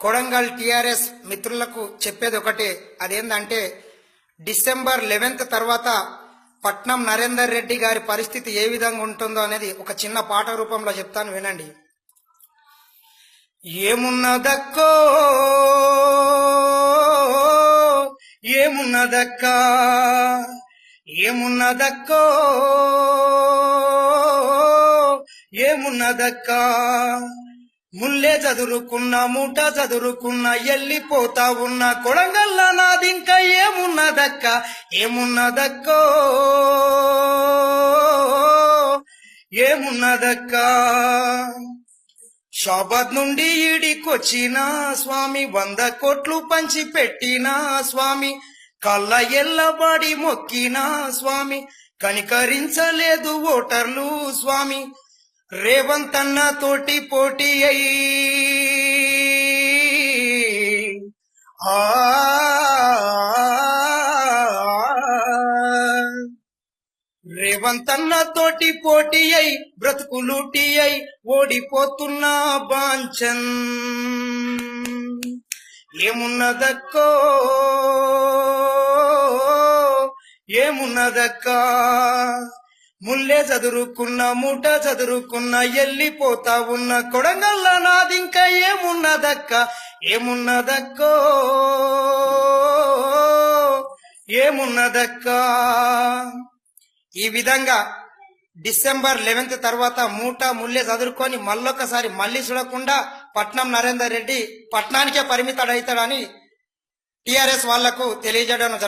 Kodangal TRS మిత్రులకు చెప్పేది ఒకటే. అదేంటంటే డిసెంబర్ లెవెన్త్ తర్వాత పట్నం నరేందర్ రెడ్డి గారి పరిస్థితి ఏ విధంగా ఉంటుందో అనేది ఒక చిన్న పాట రూపంలో చెప్తాను వినండి. ఏమున్నదక్కో ఏమున్నదక్క ఏమున్నదక్కో ఏమున్నదక్కా ముల్లే చదురుకున్న మూట చదురుకున్న ఎల్లిపోతా ఉన్న కొడంగల్ల నాదింక ఏమున్నదక్క? ఏమున్నదక్కో? ఏమున్నదక్కా? షాబాద్ నుండి ఈడికొచ్చిన స్వామి వంద కోట్లు పంచి పెట్టిన స్వామి. కళ్ళ ఎల్లబడి మొక్కిన స్వామి. కనికరించలేదు ఓటర్లు స్వామి. రేవంత్ అన్న తోటి పోటీ అయి ఆ రేవంత్ అన్న తోటి పోటీ అయి బ్రతుకులూటి అయి ఓడిపోతున్నా బాంచన్. ఏమున్నదక్కో? ఏమున్నదక్కా? ముల్లే చదురుకున్న మూట చదురుకున్న ఎల్లిపోతా ఉన్న కొడంగల్ల నాదింక ఏమున్నదక్క? ఏమున్నదక్కో? ఏమున్నదక్కా? ఈ విధంగా డిసెంబర్ లెవెన్త్ తర్వాత మూట ముల్లె చదురుకొని మళ్ళొకసారి మళ్ళీ చూడకుండా పట్నం నరేందర్ రెడ్డి పట్నానికే పరిమితడవుతాడని టిఆర్ఎస్ వాళ్ళకు తెలియజేయడం